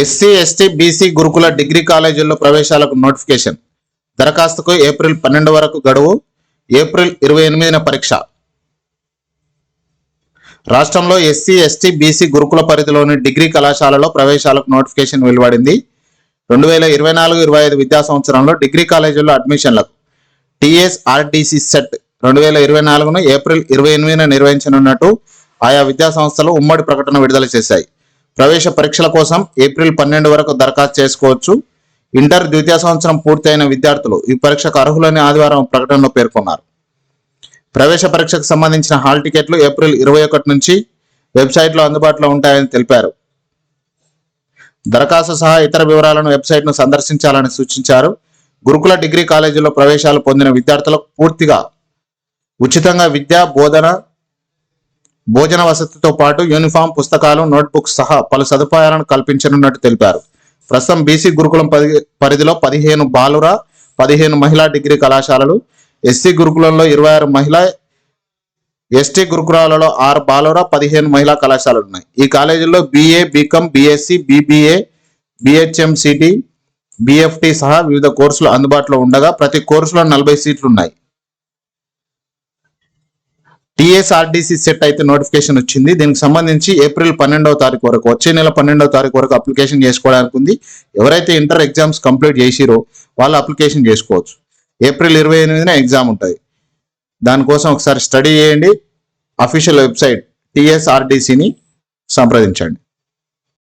SC ST BC గురుకుల degree కాలేజీల్లో ప్రవేశాలకు నోటిఫికేషన్. దరఖాస్తుకు ఏప్రిల్ పన్నెండు వరకు గడువు ఏప్రిల్ ఇరవై ఎనిమిదిన పరీక్ష. రాష్ట్రంలో ఎస్సీ ఎస్టీ బీసీ గురుకుల పరిధిలోని డిగ్రీ కళాశాలలో ప్రవేశాలకు నోటిఫికేషన్ వెలువడింది. రెండు వేల ఇరవై నాలుగు ఇరవై ఐదు విద్యా సంవత్సరంలో డిగ్రీ కాలేజీల్లో అడ్మిషన్లకు టీఎస్ఆర్టీసీ సెట్ రెండు వేల ఇరవై నాలుగును ఏప్రిల్ ఇరవై ఎనిమిదిన నిర్వహించనున్నట్టు ఆయా విద్యా సంస్థలు ఉమ్మడి ప్రకటన విడుదల చేశాయి. ప్రవేశ పరీక్షల కోసం ఏప్రిల్ పన్నెండు వరకు దరఖాస్తు చేసుకోవచ్చు. ఇంటర్ ద్వితీయ సంవత్సరం పూర్తయిన విద్యార్థులు ఈ పరీక్షకు అర్హులని ఆదివారం ప్రకటనలో పేర్కొన్నారు. ప్రవేశ పరీక్షకు సంబంధించిన హాల్ టికెట్లు ఏప్రిల్ ఇరవై ఒకటి నుంచి వెబ్సైట్లో అందుబాటులో ఉంటాయని తెలిపారు. దరఖాస్తు సహా ఇతర వివరాలను వెబ్సైట్ను సందర్శించాలని సూచించారు. గురుకుల డిగ్రీ కాలేజీలో ప్రవేశాలు పొందిన విద్యార్థులకు పూర్తిగా ఉచితంగా విద్య బోధన భోజన వసతితో పాటు యూనిఫామ్ పుస్తకాలు నోట్బుక్స్ సహా పలు సదుపాయాలను కల్పించనున్నట్టు తెలిపారు. ప్రస్తుతం బీసీ గురుకులం పరి పరిధిలో పదిహేను బాలుర పదిహేను మహిళా డిగ్రీ కళాశాలలు ఎస్సీ గురుకులంలో ఇరవై ఆరు మహిళా ఎస్టీ గురుకులాలలో ఆరు బాలుర పదిహేను మహిళా కళాశాలలు ఉన్నాయి. ఈ కాలేజీల్లో BA BCom BSc BBA BHMCT BFT సహా వివిధ కోర్సులు అందుబాటులో ఉండగా ప్రతి కోర్సులో నలభై సీట్లు ఉన్నాయి. టీఎస్ఆర్డీసీ సెట్ అయితే నోటిఫికేషన్ వచ్చింది. దీనికి సంబంధించి ఏప్రిల్ పన్నెండవ తారీఖు వరకు వచ్చే నెల పన్నెండవ తారీఖు వరకు అప్లికేషన్ చేసుకోవడానికి ఉంది. ఎవరైతే ఇంటర్ ఎగ్జామ్స్ కంప్లీట్ చేసిరో వాళ్ళు అప్లికేషన్ చేసుకోవచ్చు. ఏప్రిల్ ఇరవై ఎనిమిదిన ఎగ్జామ్ ఉంటుంది దానికోసం ఒకసారి స్టడీ చేయండి. అఫీషియల్ వెబ్సైట్ టీఎస్ఆర్డీసీని సంప్రదించండి.